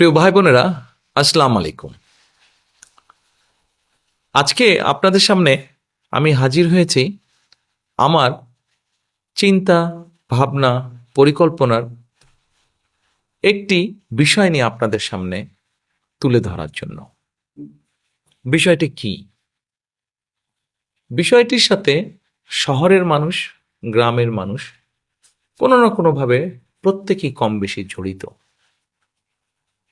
প্রিয় ভাই বোনেরা আসসালাম আলাইকুম। আজকে আপনাদের সামনে আমি হাজির হয়েছি আমার চিন্তা, ভাবনা, পরিকল্পনার একটি বিষয় নিয়ে আপনাদের সামনে তুলে ধরার জন্য। বিষয়টি কি? বিষয়টির সাথে শহরের মানুষ, গ্রামের মানুষ কোনো না কোনোভাবে প্রত্যেকেই কম বেশি জড়িত।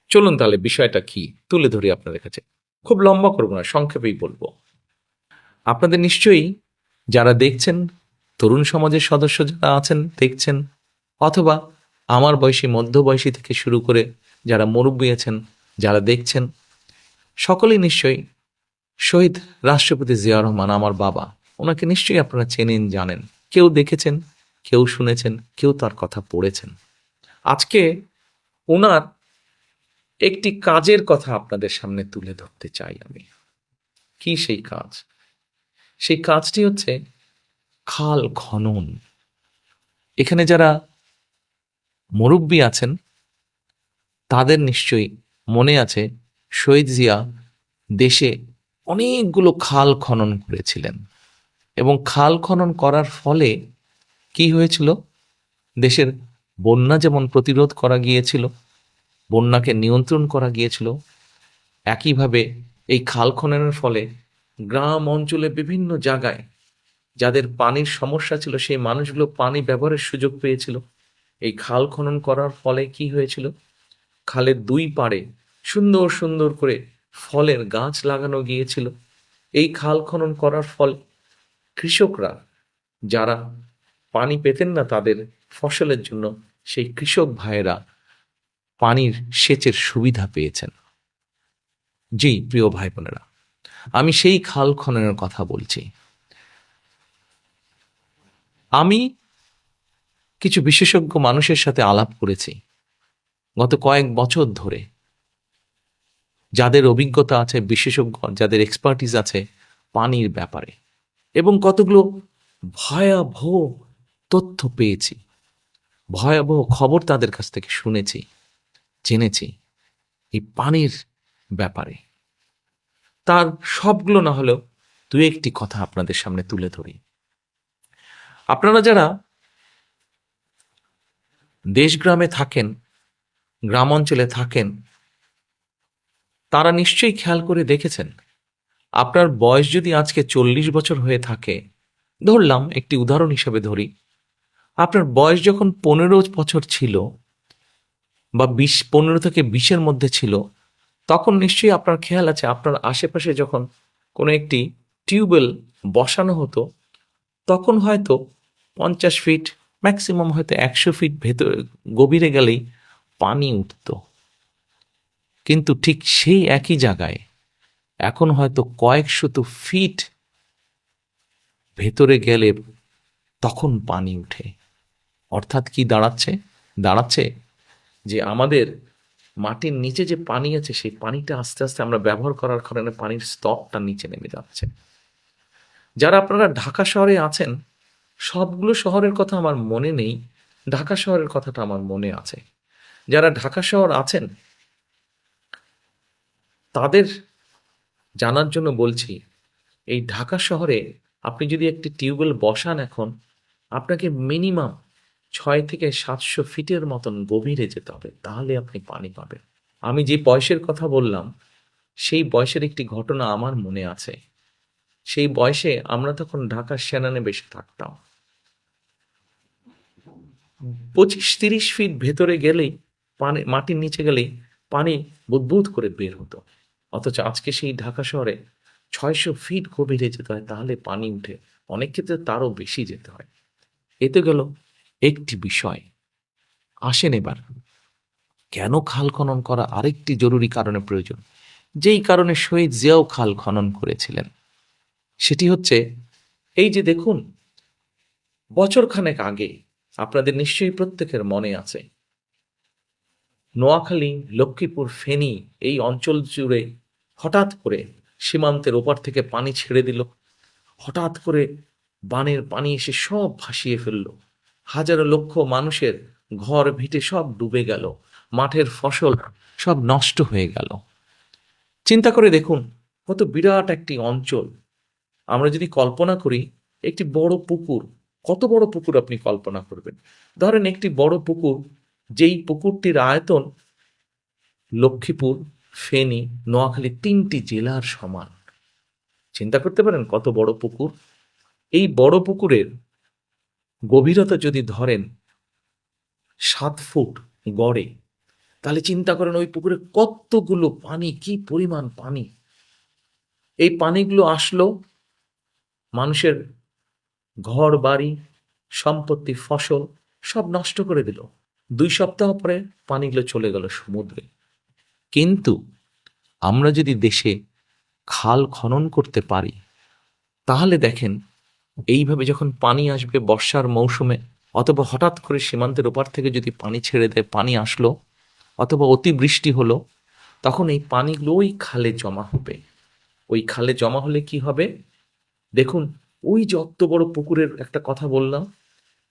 চলুন তাহলে বিষয়টা কি তুলে ধরি আপনাদের কাছে। খুব লম্বা করব না, সংক্ষেপেই বলব। আপনাদের নিশ্চয়ই যারা দেখছেন, তরুণ সমাজের সদস্য যারা আছেন, দেখছেন, অথবা আমার বয়সী মধ্যবয়সী থেকে শুরু করে যারা মুরব্বী আছেন, যারা দেখছেন, সকলেই নিশ্চয়ই শহীদ রাষ্ট্রপতি জিয়া রহমান আমার বাবা। ওনাকে নিশ্চয়ই আপনারা চেনেন, জানেন। কেউ দেখেছেন, কেউ শুনেছেন, কেউ তার কথা পড়েছেন। আজকে ওনার একটি কাজের কথা আপনাদের সামনে তুলে ধরতে চাই আমি। কি সেই কাজ? সেই কাজটি হচ্ছে খাল খনন। এখানে যারা মুরব্বী আছেন, তাদের নিশ্চয়ই মনে আছে শহীদ জিয়া দেশে অনেকগুলো খাল খনন করেছিলেন। এবং খাল খনন করার ফলে কি হয়েছিল? দেশের বন্যা যেমন প্রতিরোধ করা গিয়েছিল বন্যাকে নিয়ন্ত্রণ করা গিয়েছিল। একইভাবে এই খাল খননের ফলে গ্রাম অঞ্চলে বিভিন্ন জায়গায় যাদের পানির সমস্যা ছিল, সেই মানুষগুলো পানি ব্যবহারের সুযোগ পেয়েছিল। এই খাল খনন করার ফলে কি হয়েছিল? খালের দুই পাড়ে সুন্দর সুন্দর করে ফলের গাছ লাগানো গিয়েছিল। এই খাল খনন করার ফলে কৃষকরা, যারা পানি পেতেন না তাদের ফসলের জন্য, সেই কৃষক ভাইয়েরা পানির সেচের সুবিধা পেয়েছেন। জি, প্রিয় ভাই বোনেরা আমি সেই খাল খননের কথা বলছি। আমি কিছু বিশেষজ্ঞ মানুষের সাথে আলাপ করেছি গত কয়েক বছর ধরে। যাদের অভিজ্ঞতা আছে, বিশেষজ্ঞ, যাদের এক্সপার্টিস আছে পানির ব্যাপারে। এবং কতগুলো ভয়াবহ তথ্য পেয়েছি। ভয়াবহ খবর তাদের কাছ থেকে শুনেছি। জেনেছি এই পানির ব্যাপারে। তার সবগুলো না হলেও দু একটি কথা আপনাদের সামনে তুলে ধরি। আপনারা যারা দেশ গ্রামে থাকেন গ্রাম অঞ্চলে থাকেন, তারা নিশ্চয়ই খেয়াল করে দেখেছেন, আপনার বয়স যদি আজকে চল্লিশ বছর হয়ে থাকে, ধরলাম একটি উদাহরণ হিসেবে ধরি, আপনার বয়স যখন পনেরো বছর ছিল বা বিশ, পনেরো থেকে বিশের মধ্যে ছিল, তখন নিশ্চয়ই আপনার খেয়াল আছে, আপনার আশেপাশে যখন কোনো একটি টিউবওয়েল বসানো হতো, তখন হয়তো পঞ্চাশ ফিট, ম্যাক্সিমাম হয়তো একশো ফিট ভেতর, গভীরে গেলেই পানি উঠত। কিন্তু ঠিক সেই একই জায়গায় এখন হয়তো কয়েকশত ফিট ভেতরে গেলে তখন পানি উঠে। অর্থাৎ কি দাঁড়াচ্ছে? দাঁড়াচ্ছে যে আমাদের মাটির নিচে যে পানি আছে, সেই পানিটা আস্তে আস্তে আমরা ব্যবহার করার কারণে পানির স্তরটা নিচে নেমে যাচ্ছে। যারা আপনারা ঢাকা শহরে আছেন, সবগুলো শহরের কথা আমার মনে নেই, ঢাকা শহরের কথাটা আমার মনে আছে। যারা ঢাকা শহর আছেন, তাদের জানার জন্য বলছি, এই ঢাকা শহরে আপনি যদি একটি টিউবওয়েল বসান এখন, আপনাকে মিনিমাম ছয় থেকে সাতশো ফিটের মতন গভীরে যেতে হবে, তাহলে আপনি পানি পাবেন। আমি যে বয়সের কথা বললাম, সেই বয়সের একটি ঘটনা আমার মনে আছে। সেই বয়সে আমরা তখন ঢাকার সেনানে বেশি থাকতাম। পঁচিশ তিরিশ ফিট ভেতরে গেলেই পানি, মাটির নিচে গেলেই পানি বুদবুদ করে বের হতো। অথচ আজকে সেই ঢাকা শহরে ছয়শো ফিট গভীরে যেতে হয়, তাহলে পানি উঠে অনেক ক্ষেত্রে তারও বেশি যেতে হয়। এতে গেল একটি বিষয়। আসেন এবার। কেন খাল খনন করা আরেকটি জরুরি কারণে প্রয়োজন? যেই কারণে শহীদ জিয়াও খাল খনন করেছিলেন। সেটি হচ্ছে, এই যে দেখুন, বছরখানেক আগে আপনাদের নিশ্চয়ই প্রত্যেকের মনে আছে, নোয়াখালী, লক্ষ্মীপুর, ফেনী এই অঞ্চল জুড়ে হঠাৎ করে সীমান্তের ওপার থেকে পানি ছেড়ে দিল। হঠাৎ করে বানের পানি এসে সব ভাসিয়ে ফেলল। হাজারো লক্ষ মানুষের ঘর ভিটে সব ডুবে গেল। মাঠের ফসল সব নষ্ট হয়ে গেল। চিন্তা করে দেখুন, কত বিরাট একটি অঞ্চল। আমরা যদি কল্পনা করি, একটি বড় পুকুর, কত বড় পুকুর আপনি কল্পনা করবেন? ধরেন একটি বড় পুকুর, যেই পুকুরটির আয়তন লক্ষ্মীপুর, ফেনী, নোয়াখালী তিনটি জেলার সমান। চিন্তা করতে পারেন কত বড় পুকুর? এই বড় পুকুরের গভীরতা যদি ধরেন সাত ফুট গড়ে, তাহলে চিন্তা করেন ওই পুকুরে কতগুলো পানি, কি পরিমাণ পানি? এই পানিগুলো আসলো মানুষের ঘর, বাড়ি, সম্পত্তি, ফসল সব নষ্ট করে দিল। দুই সপ্তাহ পরে পানিগুলো চলে গেল সমুদ্রে। কিন্তু আমরা যদি দেশে খাল খনন করতে পারি, তাহলে দেখেন এইভাবে যখন পানি আসবে বর্ষার মৌসুমে, অথবা হঠাৎ করে সীমান্তের ওপার থেকে যদি পানি ছেড়ে দেয়, পানি আসলো, অথবা অতিবৃষ্টি হলো, তখন এই পানিগুলো ওই খালে জমা হবে। ওই খালে জমা হলে কি হবে? দেখুন, ওই যে অত বড় পুকুরের একটা কথা বললাম,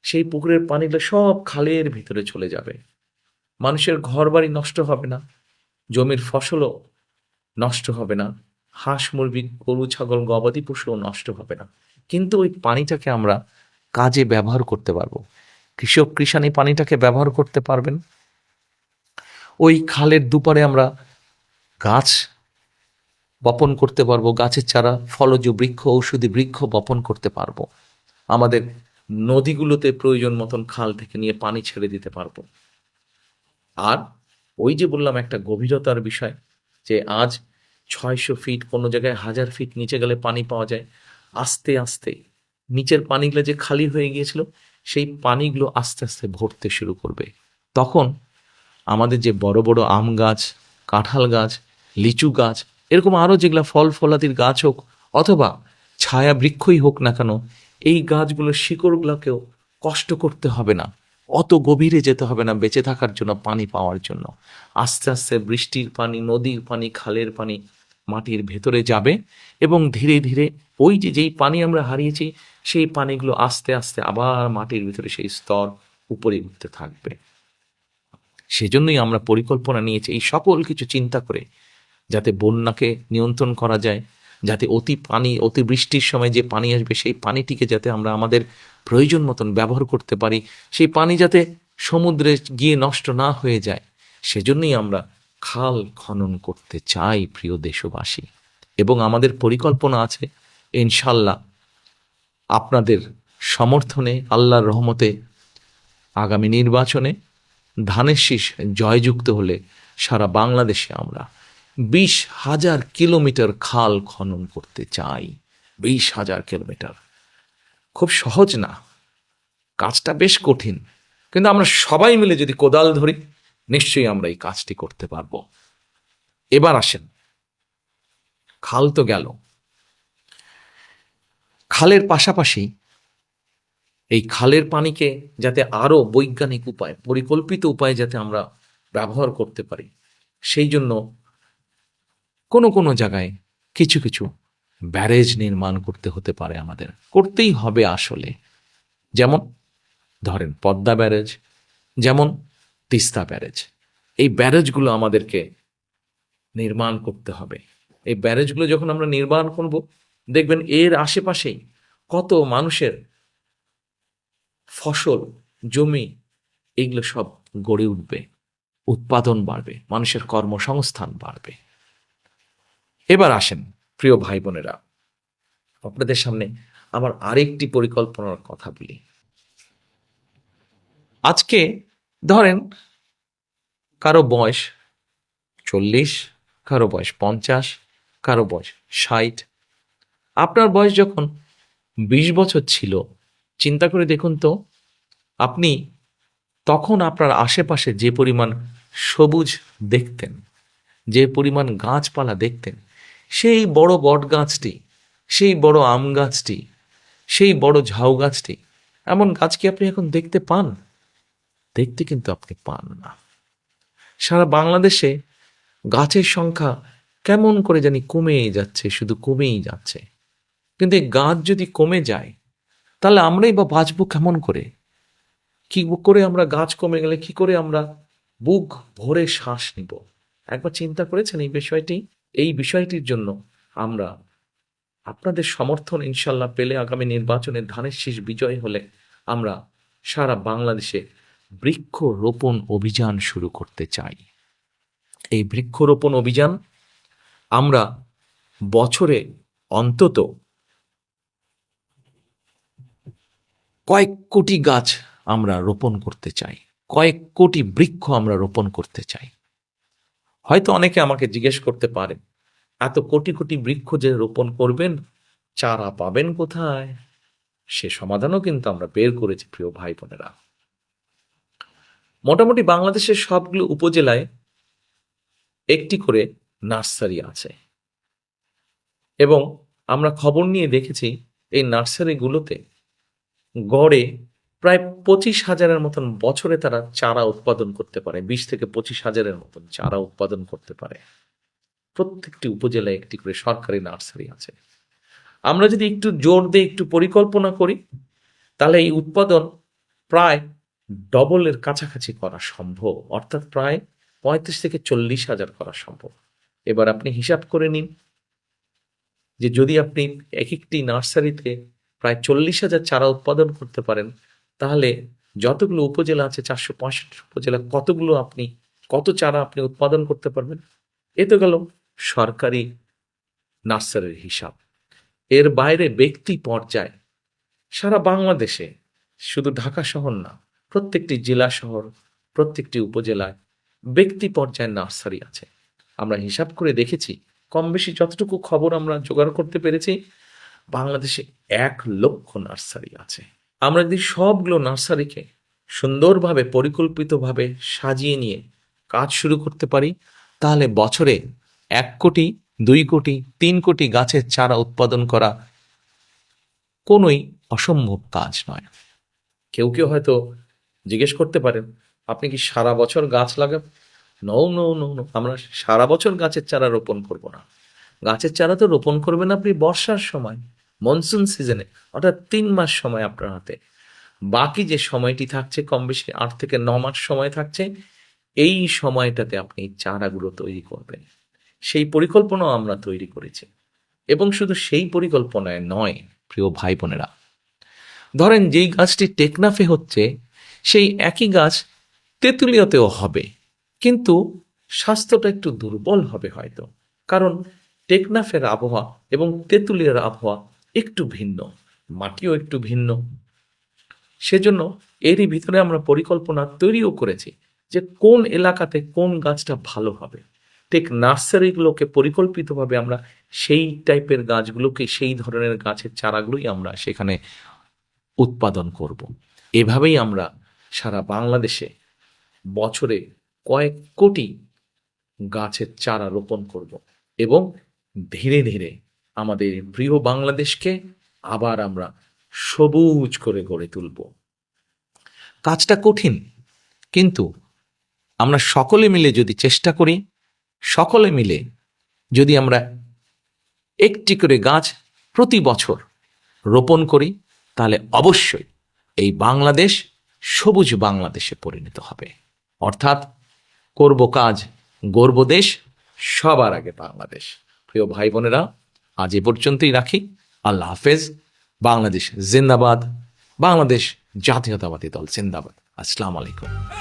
সেই পুকুরের পানিগুলো সব খালের ভিতরে চলে যাবে। মানুষের ঘর বাড়ি নষ্ট হবে না, জমির ফসলও নষ্ট হবে না, হাঁস মুরগি, গরু, ছাগল, গবাদি পশুও নষ্ট হবে না। কিন্তু ওই পানিটাকে আমরা কাজে ব্যবহার করতে পারব। কৃষক কৃষাণ এই পানিটাকে ব্যবহার করতে পারবেন। ওই খালের দুপারে আমরা গাছ বপন করতে পারব, গাছের চারা, ফলজ বৃক্ষ, ঔষধি বৃক্ষ বপন করতে পারব। আমাদের নদীগুলোতে প্রয়োজন মতন খাল থেকে নিয়ে পানি ছেড়ে দিতে পারব। আর ওই যে বললাম একটা গভীরতার বিষয় যে আজ ছয়শো ফিট কোনো জায়গায় হাজার ফিট নিচে গেলে পানি পাওয়া যায় আস্তে আস্তে নিচের পানিগুলো যে খালি হয়ে গিয়েছিল, সেই পানিগুলো আস্তে আস্তে ভরতে শুরু করবে। তখন আমাদের যে বড় বড় আম গাছ, কাঁঠাল গাছ, লিচু গাছ, এরকম আরও যেগুলো ফল ফলাদির গাছ হোক অথবা ছায়া বৃক্ষই হোক না কেন, এই গাছগুলোর শিকড়গুলোকেও কষ্ট করতে হবে না। অত গভীরে যেতে হবে না, বেঁচে থাকার জন্য, পানি পাওয়ার জন্য। আস্তে আস্তে বৃষ্টির পানি, নদীর পানি, খালের পানি মাটির ভেতরে যাবে এবং ধীরে ধীরে ওই যে যেই পানি আমরা হারিয়েছি, সেই পানিগুলো আস্তে আস্তে আবার মাটির ভিতরে সেই স্তর উপরে উঠতে থাকবে। সেজন্যই আমরা পরিকল্পনা নিয়েছি এই সকল কিছু চিন্তা করে যাতে বন্যাকে নিয়ন্ত্রণ করা যায়, যাতে অতি পানি অতিবৃষ্টির সময় যে পানি আসবে, সেই পানিটিকে যাতে আমরা আমাদের প্রয়োজন মতন ব্যবহার করতে পারি, সেই পানি যাতে সমুদ্রে গিয়ে নষ্ট না হয়ে যায়, সেজন্যই আমরা খাল খনন করতে চাই, প্রিয় দেশবাসী। এবং আমাদের পরিকল্পনা আছে, ইনশাল্লাহ আপনাদের সমর্থনে, আল্লাহর রহমতে আগামী নির্বাচনে ধানের শীষ জয়যুক্ত হলে সারা বাংলাদেশে আমরা বিশ হাজার কিলোমিটার খাল খনন করতে চাই। বিশ হাজার কিলোমিটার। খুব সহজ না, কাজটা বেশ কঠিন, কিন্তু আমরা সবাই মিলে যদি কোদাল ধরি নিশ্চয়ই আমরা এই কাজটি করতে পারব। এবার আসেন। খাল তো গেল। খালের পাশাপাশি এই খালের পানিকে যাতে আরও বৈজ্ঞানিক উপায়, পরিকল্পিত উপায়ে যাতে আমরা ব্যবহার করতে পারি, সেই জন্য কোনো কোনো জায়গায় কিছু কিছু ব্যারেজ নির্মাণ করতে হতে পারে আমাদের। করতেই হবে আসলে। যেমন, ধরেন পদ্মা ব্যারেজ, যেমন তিস্তা ব্যারেজ। এই ব্যারেজগুলো আমাদেরকে নির্মাণ করতে হবে। এই ব্যারেজগুলো যখন আমরা নির্মাণ করব, দেখবেন এর আশেপাশেই কত মানুষের ফসল, জমি, এগুলো সব গড়ে উঠবে। উৎপাদন বাড়বে, মানুষের কর্মসংস্থান বাড়বে। এবার আসেন, প্রিয় ভাই বোনেরা আপনাদের সামনে আমার আরেকটি পরিকল্পনার কথা বলি। আজকে ধরেন, কারও বয়স চল্লিশ, কারও বয়স পঞ্চাশ, কারও বয়স ষাট। আপনার বয়স যখন বিশ বছর ছিল, চিন্তা করে দেখুন তো, আপনি তখন আপনার আশেপাশে যে পরিমাণ সবুজ দেখতেন, যে পরিমাণ গাছপালা দেখতেন, সেই বড় বট গাছটি, সেই বড় আম গাছটি, সেই বড় ঝাউ গাছটি, এমন গাছ কি আপনি এখন দেখতে পান? দেখতে কিন্তু আপনি পান না। সারা বাংলাদেশে গাছের সংখ্যা কেমন করে জানি কমেই যাচ্ছে, শুধু কমেই যাচ্ছে। কিন্তু এই গাছ যদি কমে যায়, তাহলে আমরাই বা বাঁচবো কেমন করে? কি করে আমরা গাছ কমে গেলে, কি করে আমরা বুক ভরে শ্বাস নিব? একবার চিন্তা করেছেন এই বিষয়টি? এই বিষয়টির জন্য আমরা আপনাদের সমর্থন ইনশাল্লাহ পেলে আগামী নির্বাচনে ধানের শীষ বিজয় হলে আমরা সারা বাংলাদেশে বৃক্ষরোপণ অভিযান শুরু করতে চাই। এই বৃক্ষরোপণ অভিযান আমরা বছরে অন্তত কয়েক কোটি গাছ আমরা রোপণ করতে চাই। কয়েক কোটি বৃক্ষ আমরা রোপণ করতে চাই। হয়তো অনেকে আমাকে জিজ্ঞেস করতে পারে, এত কোটি কোটি বৃক্ষ যে রোপণ করবেন, চারা পাবেন কোথায়? সে সমাধানও কিন্তু আমরা বের করেছি, প্রিয় ভাই বোনেরা। মোটামুটি বাংলাদেশের সবগুলো উপজেলায় একটি করে নার্সারি আছে। এবং আমরা খবর নিয়ে দেখেছি, এই নার্সারিগুলোতে গড়ে প্রায় পঁচিশ হাজারের মতন বছরে তারা চারা উৎপাদন করতে পারে, বিশ থেকে পঁচিশ হাজারের মতন চারা উৎপাদন করতে পারে। প্রত্যেকটি উপজেলায় একটি করে সরকারি নার্সারি আছে। আমরা যদি একটু জোর দিয়ে একটু পরিকল্পনা করি, তাহলে এই উৎপাদন প্রায় ডবলের কাছাকাছি করা সম্ভব, অর্থাৎ প্রায় পঁয়ত্রিশ থেকে চল্লিশ হাজার করা সম্ভব। এবার আপনি হিসাব করে নিন যে যদি আপনি এক একটি নার্সারিতে প্রায় চল্লিশ হাজার চারা উৎপাদন করতে পারেন, তাহলে যতগুলো উপজেলা আছে, চারশো পঁয়ষট্টি উপজেলা, কতগুলো আপনি, কত চারা আপনি উৎপাদন করতে পারবেন? এ তো গেল সরকারি নার্সারির হিসাব। এর বাইরে ব্যক্তি পর্যায়ে সারা বাংলাদেশে, শুধু ঢাকা শহর না প্রত্যেকটি জেলা শহর, প্রত্যেকটি উপজেলায় ব্যক্তি পর্যায়ে নার্সারি আছে। আমরা হিসাব করে দেখেছি কম বেশি যতটুকু খবর আমরা জোগাড় করতে পেরেছি, বাংলাদেশে এক লক্ষ নার্সারি আছে। আমরা যদি সবগুলো নার্সারিকে সুন্দরভাবে, পরিকল্পিতভাবে সাজিয়ে নিয়ে কাজ শুরু করতে পারি, তাহলে বছরে এক কোটি, দুই কোটি, তিন কোটি গাছের চারা উৎপাদন করা কোনোই অসম্ভব কাজ নয়। কেউ কেউ হয়তো জিজ্ঞেস করতে পারেন, আপনি কি সারা বছর গাছ লাগাবেন নৌ নৌ নৌ নৌ আমরা সারা বছর গাছের চারা রোপণ করব না। গাছের চারা তো রোপণ করবেন আপনি বর্ষার সময় মনসুন সিজনে অর্থাৎ তিন মাস সময় আপনার হাতে। বাকি যে সময়টি থাকছে, কম বেশি আট থেকে ন মাস সময় থাকছে, এই সময়টাতে আপনি চারাগুলো তৈরি করবেন। সেই পরিকল্পনাও আমরা তৈরি করেছি। এবং শুধু সেই পরিকল্পনায় নয়, প্রিয় ভাই বোনেরা, ধরেন যেই গাছটি টেকনাফে হচ্ছে সেই একই গাছ তেঁতুলিয়াতেও হবে। কিন্তু স্বাস্থ্যটা একটু দুর্বল হবে হয়তো। কারণ টেকনাফের আবহাওয়া এবং তেঁতুলিয়ার আবহাওয়া একটু ভিন্ন, মাটিও একটু ভিন্ন। সেজন্য এরই ভিতরে আমরা পরিকল্পনা তৈরিও করেছি যে কোন এলাকাতে কোন গাছটা ভালো হবে। ঠিক নার্সারিগুলোকে পরিকল্পিতভাবে আমরা সেই টাইপের গাছগুলোকে, সেই ধরনের গাছের চারাগুলোই আমরা সেখানে উৎপাদন করব। এভাবেই আমরা সারা বাংলাদেশে বছরে কয়েক কোটি গাছের চারা রোপণ করব এবং ধীরে ধীরে আমাদের প্রিয় বাংলাদেশকে আবার আমরা সবুজ করে গড়ে তুলব। কাজটা কঠিন, কিন্তু আমরা সকলে মিলে যদি চেষ্টা করি, সকলে মিলে যদি আমরা একটি করে গাছ প্রতি বছর রোপণ করি, তাহলে অবশ্যই এই বাংলাদেশ সবুজ বাংলাদেশে পরিণত হবে। অর্থাৎ করব কাজ গর্ব দেশ, সবার আগে বাংলাদেশ। প্রিয় ভাই বোনেরা, আজ এ পর্যন্তই রাখি। আল্লাহ হাফেজ। বাংলাদেশ জিন্দাবাদ। বাংলাদেশ জাতীয়তাবাদী দল জিন্দাবাদ। আসসালাম আলাইকুম।